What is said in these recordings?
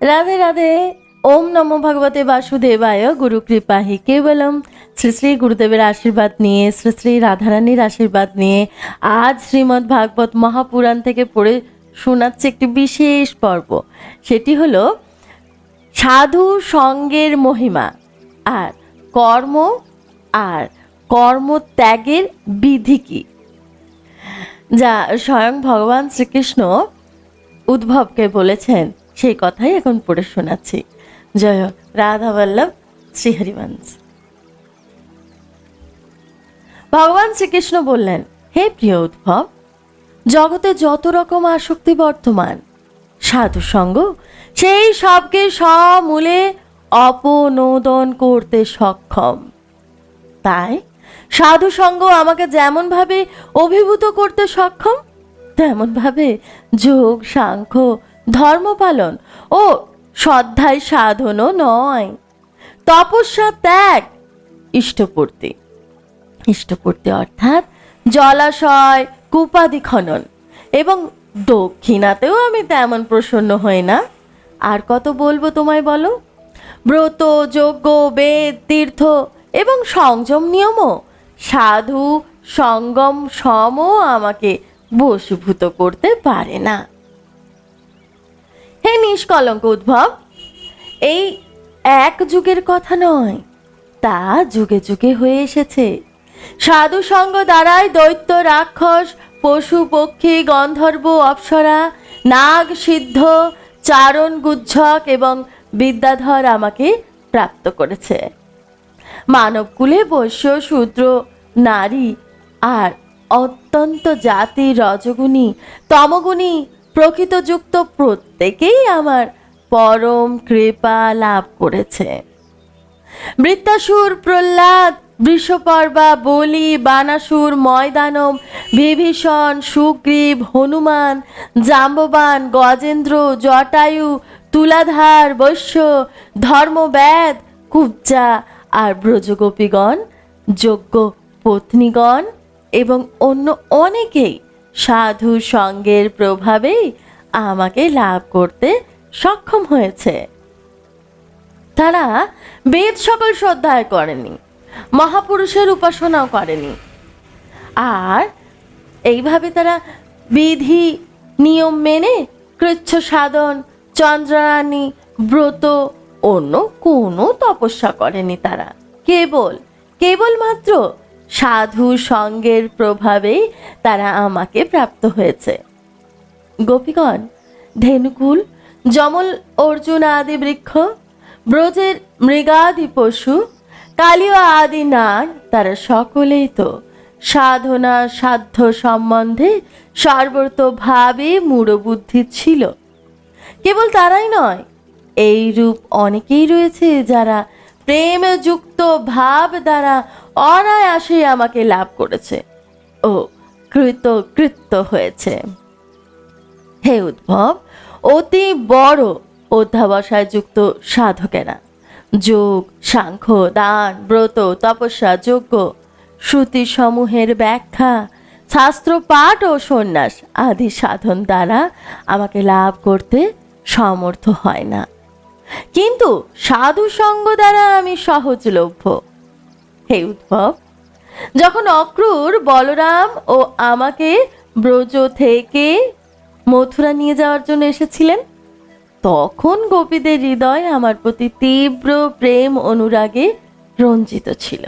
রাধে রাধে। ওম নমো ভগবতে বাসুদেবায় গুরু কৃপাহি কেবলম শ্রী শ্রী গুরুদেবের আশীর্বাদ নিয়ে, শ্রী শ্রী রাধারানীর আশীর্বাদ নিয়ে আজ শ্রীমদ্ ভাগবত মহাপুরাণ থেকে পড়ে শোনাচ্ছে একটি বিশেষ পর্ব। সেটি হলো, সাধু সঙ্গের মহিমা, আর কর্ম, আর কর্মত্যাগের বিধি কি? যা স্বয়ং ভগবান শ্রীকৃষ্ণ উদ্ভবকে বলেছেন সেই কথাই এখন পড়ে শোনাচ্ছি। জয় রাধা বল্লভ, শ্রীহরিবংশ। ভগবান শ্রীকৃষ্ণ বললেন, হে প্রিয় উদ্ভব, জগতে যত রকম আসক্তি বর্তমান সাধু সঙ্গ সেই সবকে সমূলে অপনোদন করতে সক্ষম। তাই সাধু সঙ্গ আমাকে যেমনভাবে অভিভূত করতে সক্ষম, তেমনভাবে যোগ, সাংখ্য ধর্ম পালন ও শ্রদ্ধায় সাধনও নয়। তপস্যা ত্যাগ, ইষ্টপূর্তি। ইষ্টপূর্তি অর্থাৎ জলাশয় কূপাদি খনন এবং দক্ষিণাতেও আমি তেমন প্রসন্ন হই না। আর কত বলব তোমায় বলো? ব্রত, যজ্ঞ, বেদ, তীর্থ এবং সংযম নিয়মও সাধু, সঙ্গম, সমও আমাকে বশীভূত করতে পারে না। হে নিষ্কলঙ্ক উদ্ভব, এই এক যুগের কথা নয়, তা যুগে যুগে হয়ে এসেছে। সাধু সঙ্গ দ্বারাই দৈত্য রাক্ষস, পশু পক্ষী, গন্ধর্ব অপ্সরা, নাগ সিদ্ধ, চারণ গুজ্জক এবং বিদ্যাধর আমাকে প্রাপ্ত করেছে। মানবকুলে বৈশ্য, শূদ্র, নারী আর অত্যন্ত জাতি, রজগুণী, তমগুণী প্রকৃতযুক্ত প্রত্যেকেই আমার পরম কৃপা লাভ করেছে। বৃত্তাসুর প্রহ্লাদ, বৃষপর্বা, বলি, বানাসুর, ময়দানব, বিভীষণ, সুগ্রীব, হনুমান, জাম্ববান, গজেন্দ্র, জটায়ু, তুলাধার, বৈশ্য ধর্মব্যাদ কুবজা আর ব্রজগোপীগণ, যোগ্য পত্নীগণ এবং অন্য অনেকেই সাধু সঙ্গের প্রভাবেই আমাকে লাভ করতে সক্ষম হয়েছে। তারা বেদ সকল শ্রদ্ধায় করেনি, মহাপুরুষের উপাসনাও করেনি। আর এইভাবে তারা বিধি, নিয়ম মেনে কৃচ্ছ সাধন, চন্দ্রাণী, ব্রত, অন্য কোনো তপস্যা করেনি তারা। কেবল, কেবলমাত্র সাধু সঙ্গের প্রভাবেই তারা আমাকে প্রাপ্ত হয়েছে। গোপীগণ, ধেনুকুল, যমল অর্জুন আদি বৃক্ষ, ব্রজের মৃগাদি পশু, কালীয় আদি নাগ, তারা সকলেই তো সাধনা সাধ্য সম্বন্ধে সর্বতভাবে মূঢ়বুদ্ধি ছিল। কেবল তারাই নয় এই রূপ অনেকেই রয়েছে যারা প্রেমযুক্ত ভাব দ্বারা অনায়াসে আমাকে লাভ করেছে। ও কৃতকৃত্য হয়েছে। হে উদ্ভব, অতি বড় অধ্যাবসায় যুক্ত সাধকেরা। যোগ, সাংখ্য, দান, ব্রত, তপস্যা, যজ্ঞ শ্রুতি সমূহের ব্যাখ্যা, শাস্ত্র, পাঠ ও সন্ন্যাস আদি সাধন দ্বারা আমাকে লাভ করতে সমর্থ হয় না। কিন্তু সাধু সঙ্গ দ্বারা আমি সহজলভ্য। হে উদ্ভব। যখন অক্রূর, বলরাম ও আমাকে ব্রজ থেকে মথুরা নিয়ে যাওয়ার জন্য এসেছিলেন, তখন গোপীদের হৃদয় আমার প্রতি তীব্র প্রেম অনুরাগে রঞ্জিত ছিল।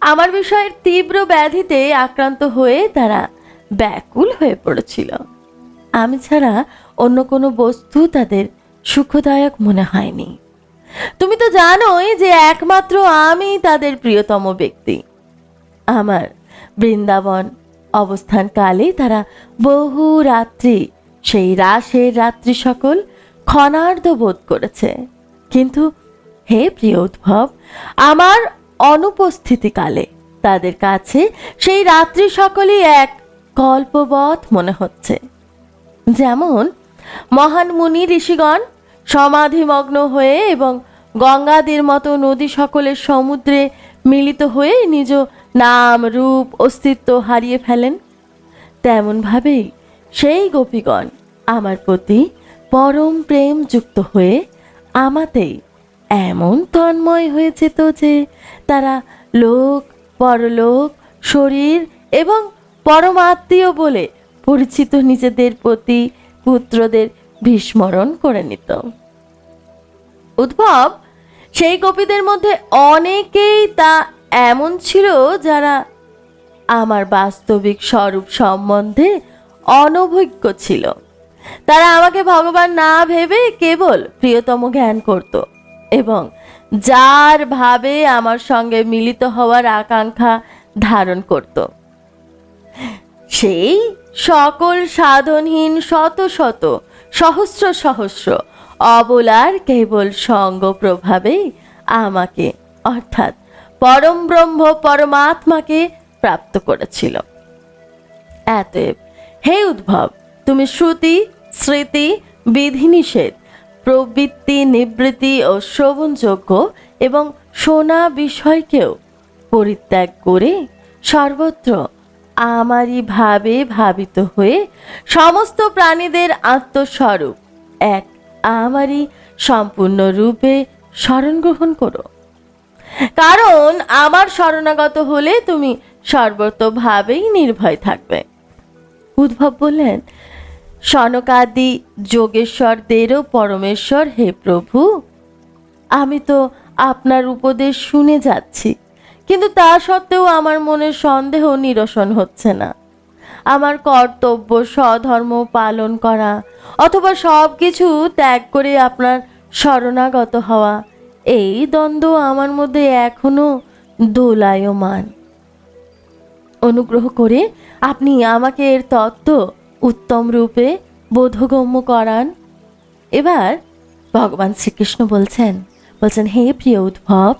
আমার বিষয়ের তীব্র ব্যাধিতে আক্রান্ত হয়ে তারা ব্যাকুল হয়ে পড়েছিল। আমি ছাড়া অন্য কোনো বস্তু তাদের সুখদায়ক মনে হয়নি। তুমি তো জানোই যে একমাত্র আমি তাদের প্রিয়তম ব্যক্তি। আমার বৃন্দাবন অবস্থানকালে তারা বহু রাত্রি, সেই রাসের রাত্রি সকল ক্ষণার্ধ বোধ করেছে। কিন্তু হে প্রিয় উদ্ভব, আমার অনুপস্থিতিকালে তাদের কাছে সেই রাত্রি সকলই এক কল্পবৎ মনে হচ্ছে। যেমন মহান মুনি ঋষিগণ সমাধিমগ্ন হয়ে এবং গঙ্গাদের মতো নদী সকলের সমুদ্রে মিলিত হয়ে নিজ নাম, রূপ, অস্তিত্ব হারিয়ে ফেলেন। তেমনভাবেই সেই গোপীগণ আমার প্রতি পরম প্রেম যুক্ত হয়ে আমাতেই এমন তন্ময় হয়ে যেত যে তারা লোক, পরলোক, শরীর এবং পরমাত্মীয় বলে পরিচিত নিজেদের প্রতি, পুত্রদের বিস্মরণ করে নিত। উদ্ভব, সেই গোপীদের মধ্যে অনেকেই তা এমন ছিল যারা আমার বাস্তবিক স্বরূপ সম্বন্ধে অনভিজ্ঞ ছিল। তারা আমাকে ভগবান না ভেবে কেবল প্রিয়তম জ্ঞান করত এবং যার ভাবে আমার সঙ্গে মিলিত হওয়ার আকাঙ্ক্ষা ধারণ করত। সেই সকল সাধনহীন শত শত সহস্র সহস্র। অবলার কেবল সঙ্গ প্রভাবেই আমাকে, অর্থাৎ পরম ব্রহ্ম পরমাত্মাকে প্রাপ্ত করেছিল। এতএব হে উদ্ভব, তুমি শ্রুতি, স্মৃতি, বিধিনিষেধ, প্রবৃত্তি, নিবৃত্তি ও শ্রবণযোগ্য এবং শোনা বিষয়কেও পরিত্যাগ করে সর্বত্র আমারই ভাবে ভাবিত হয়ে সমস্ত প্রাণীদের আত্মস্বরূপ। এক, আমারই সম্পূর্ণ রূপে স্মরণ গ্রহণ করো। কারণ আমার শরণাগত হলে তুমি সর্বতভাবেই নির্ভয় থাকবে। উদ্ভব বললেন সনকাদি যোগেশ্বরদেরও পরমেশ্বর, হে প্রভু। আমি তো আপনার উপদেশ শুনে যাচ্ছি। কিন্তু তা সত্ত্বেও আমার মনে সন্দেহ নিরসন হচ্ছে না। আমার কর্তব্য, স্বধর্ম পালন করা অথবা সব কিছু ত্যাগ করে আপনার শরণাগত হওয়া, এই দ্বন্দ্ব আমার মধ্যে এখনও দোলায়মান। অনুগ্রহ করে আপনি আমাকে এর তত্ত্ব উত্তম রূপে বোধগম্য করান। এবার ভগবান শ্রীকৃষ্ণ বলছেন বলছেন, হে প্রিয় উদ্ভব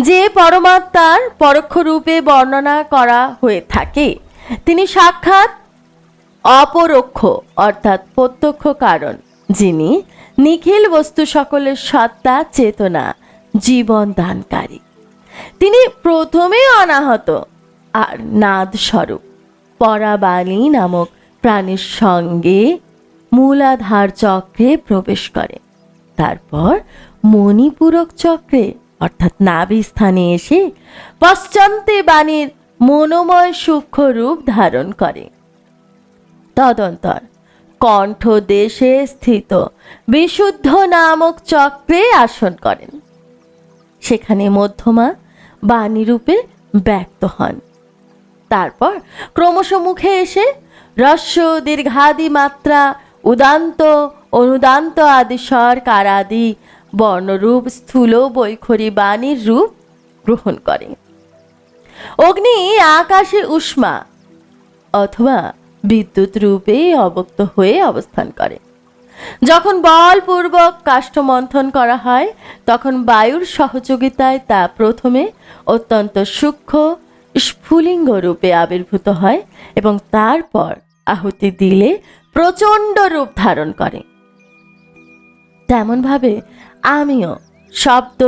যে পরমাত্মার পরোক্ষ রূপে বর্ণনা করা হয়ে থাকে, তিনি সাক্ষাৎ অপরোক্ষ, অর্থাৎ প্রত্যক্ষ কারণ, যিনি নিখিল বস্তু সকলের সত্তা, চেতনা, জীবন দানকারী। তিনি প্রথমে অনাহত আর নাদ স্বরূপ পরাবাণী নামক প্রাণীর সঙ্গে মূলাধার চক্রে প্রবেশ করে। তারপর মণিপূরক চক্রে অর্থাৎ নাভি স্থানে এসে পশ্চান্তে বাণীর মনোময় সূক্ষ্ম রূপ ধারণ করে। তদন্তর কণ্ঠ দেশে স্থিত বিশুদ্ধ নামক চক্রে আসন করেন। সেখানে মধ্যমা বাণী রূপে ব্যক্ত হন। তারপর ক্রমশ মুখে এসে রস্য দীর্ঘাদি মাত্রা, উদান্ত, অনুদান্ত আদি স্বর, কারাদি বর্ণরূপ, স্থূল বৈখরি বাণীর রূপ গ্রহণ করে। অগ্নি আকাশে উষ্মা অথবা বিদ্যুৎ রূপে অবক্ত হয়ে অবস্থান করে। যখন বলপূর্বক কাষ্ঠমন্থন করা হয়, তখন বায়ুর সহযোগিতায় তা প্রথমে অত্যন্ত সূক্ষ্ম, স্ফুলিঙ্গ রূপে আবির্ভূত হয় এবং তারপর আহুতি দিলে প্রচণ্ড রূপ ধারণ করে। তেমনভাবে আমিও শব্দ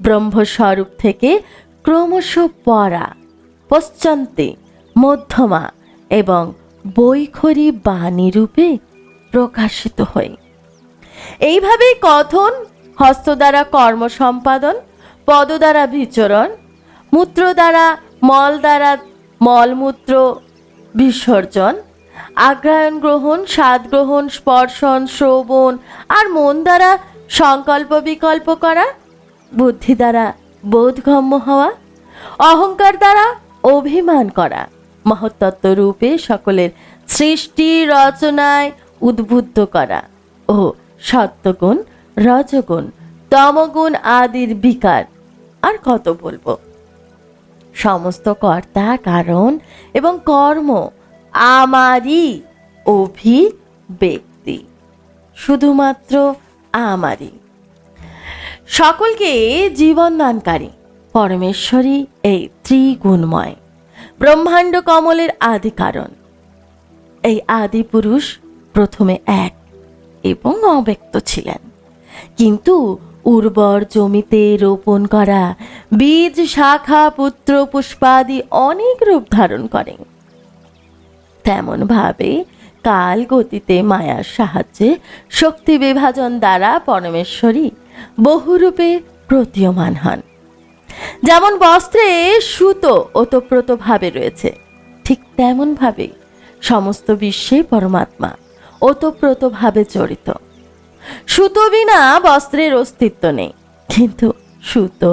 ব্রহ্মস্বরূপ থেকে ক্রমশ পরা পশ্চান্তে মধ্যমা এবং বৈখরি বাণী রূপে প্রকাশিত হই। এইভাবে কথন, হস্ত দ্বারা কর্ম সম্পাদন, পদ দ্বারা বিচরণ, মূত্র দ্বারা মল দ্বারা মলমূত্র বিসর্জন, আগ্রায়ণ গ্রহণ স্বাদ গ্রহণ, স্পর্শন, শ্রবণ আর মন দ্বারা সংকল্প বিকল্প করা, বুদ্ধি দ্বারা বোধগম্য হওয়া, অহংকার দ্বারা অভিমান করা, মহত্তত্ত্ব রূপে সকলের সৃষ্টি রচনায় উদ্বুদ্ধ করা ও সত্যগুণ, রজগুণ, তমগুণ আদির বিকার। আর কত বলব? সমস্ত কর্তা, কারণ এবং কর্ম আমারই অভিব্যক্তি। শুধুমাত্র আমারই। সকলকে জীবন দানকারী পরমেশ্বরী এই ত্রিগুণময়, ব্রহ্মাণ্ড কমলের আদি কারণ এই আদি পুরুষ প্রথমে এক এবং অব্যক্ত ছিলেন। কিন্তু উর্বর জমিতে রোপণ করা বীজ, শাখা, পুত্র, পুষ্পাদি অনেক রূপ ধারণ করে তেমনভাবে কাল গতিতে মায়ার সাহায্যে শক্তি বিভাজন দ্বারা পরমেশ্বরী বহুরূপে প্রতীয়মান হন। যেমন বস্ত্রে সুতো ওতপ্রোতভাবে রয়েছে, ঠিক তেমনভাবে সমস্ত বিশ্বে পরমাত্মা ওতপ্রোতভাবে জড়িত। সুতো বিনা বস্ত্রের অস্তিত্ব নেই, কিন্তু সুতো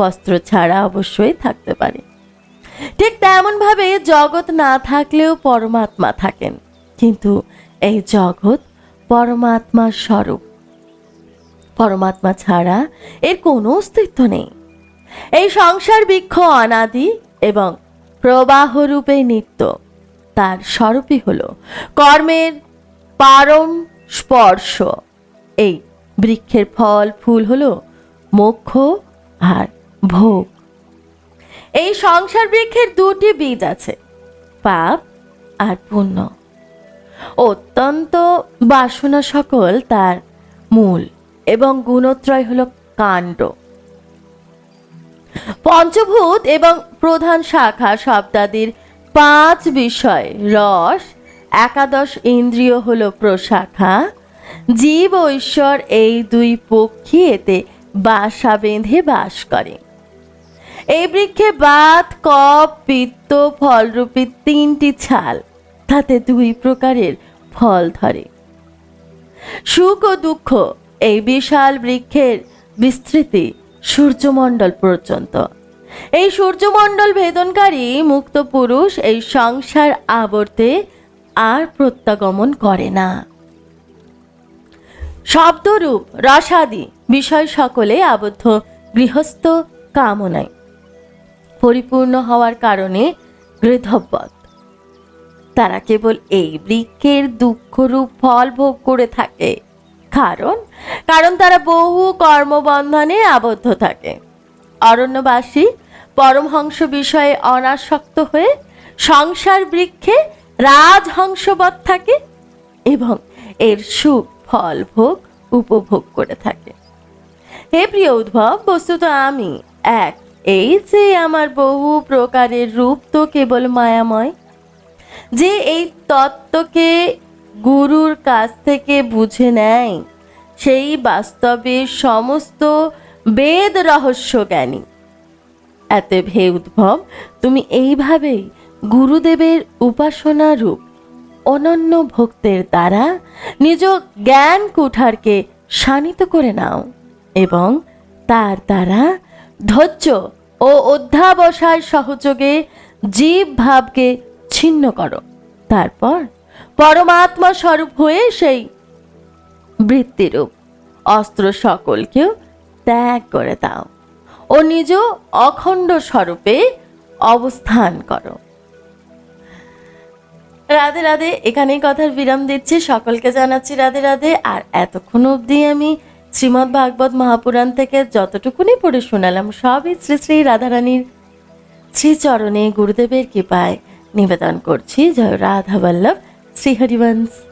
বস্ত্র ছাড়া অবশ্যই থাকতে পারে। ঠিক তেমনভাবে জগৎ না থাকলেও পরমাত্মা থাকেন। কিন্তু এই জগৎ পরমাত্মার স্বরূপ। পরমাত্মা ছাড়া এর কোনো অস্তিত্ব নেই। এই সংসার বৃক্ষ অনাদি এবং প্রবাহ রূপে নিত্য। তার স্বরূপই হল কর্মের পারম স্পর্শ। এই বৃক্ষের ফল, ফুল হল মোক্ষ আর ভোগ। এই সংসার বৃক্ষের দুটি বীজ আছে, পাপ আর পুণ্য। অত্যন্ত বাসনা সকল তার মূল এবং গুণত্রয় হলো কাণ্ড। পঞ্চভূত এবং প্রধান শাখা শব্দাদির পাঁচ বিষয়। রস, একাদশ ইন্দ্রিয় হল প্রশাখা। জীব ও ঈশ্বর এই দুই পক্ষী এতে বাসা বেঁধে বাস করে। এই বৃক্ষে বাত, কপ, পিত্ত, ফলরূপী তিনটি ছাল। তাতে দুই প্রকারের ফল ধরে। সুখ ও দুঃখ, এই বিশাল বৃক্ষের বিস্তৃতি সূর্যমণ্ডল পর্যন্ত। এই সূর্যমণ্ডল ভেদনকারী মুক্ত পুরুষ এই সংসার আবর্তে আর প্রত্যাগমন করে না। শব্দরূপ, রসাদি বিষয় সকলে আবদ্ধ, গৃহস্থ কামনায়। পরিপূর্ণ হওয়ার কারণে গৃধব্বত তারা কেবল এই বৃক্ষের দুঃখরূপ ফল ভোগ করে থাকে। কারণ কারণ তারা বহু কর্মবন্ধনে আবদ্ধ থাকে। অরণ্যবাসী পরমহংস বিষয়ে অনাসক্ত হয়ে সংসার বৃক্ষে রাজহংসবৎ থাকে এবং এর সুখ ফল ভোগ উপভোগ করে থাকে। হে প্রিয় উদ্ভব, বস্তুত আমি এক, এই যে আমার বহু প্রকারের রূপ তো কেবল মায়াময় যে এই তত্ত্বকে গুরুর কাছ থেকে বুঝে নেয়, সেই বাস্তবে সমস্ত বেদ রহস্য জ্ঞানী। এতে ভে উদ্ভব, তুমি এইভাবেই গুরুদেবের উপাসনা রূপ, অনন্য ভক্তের দ্বারা নিজ জ্ঞান কুঠারকে শানিত করে নাও এবং তার দ্বারা ধৈর্য ও অধ্যাবসায় সহযোগে জীব ভাবকে ছিন্ন করো। তারপর পরমাত্মা স্বরূপ হয়ে সেই বৃত্তিরূপ অস্ত্র সকলকেও ত্যাগ করে দাও ও নিজ অখণ্ড স্বরূপে অবস্থান করো। রাধে রাধে, এখানেই কথার বিরাম দিচ্ছি। সকলকে জানাচ্ছি রাধে রাধে। আর এতক্ষণ অবধি আমি শ্রীমদ্ ভাগবত মহাপুরাণ থেকে যতটুকুনি পড়ে শোনালাম, সবই শ্রী শ্রী রাধারানীর শ্রীচরণে গুরুদেবের কৃপায় নিবেদন করছি। জয় রাধা বল্লভ। শ্রী হরিবংশ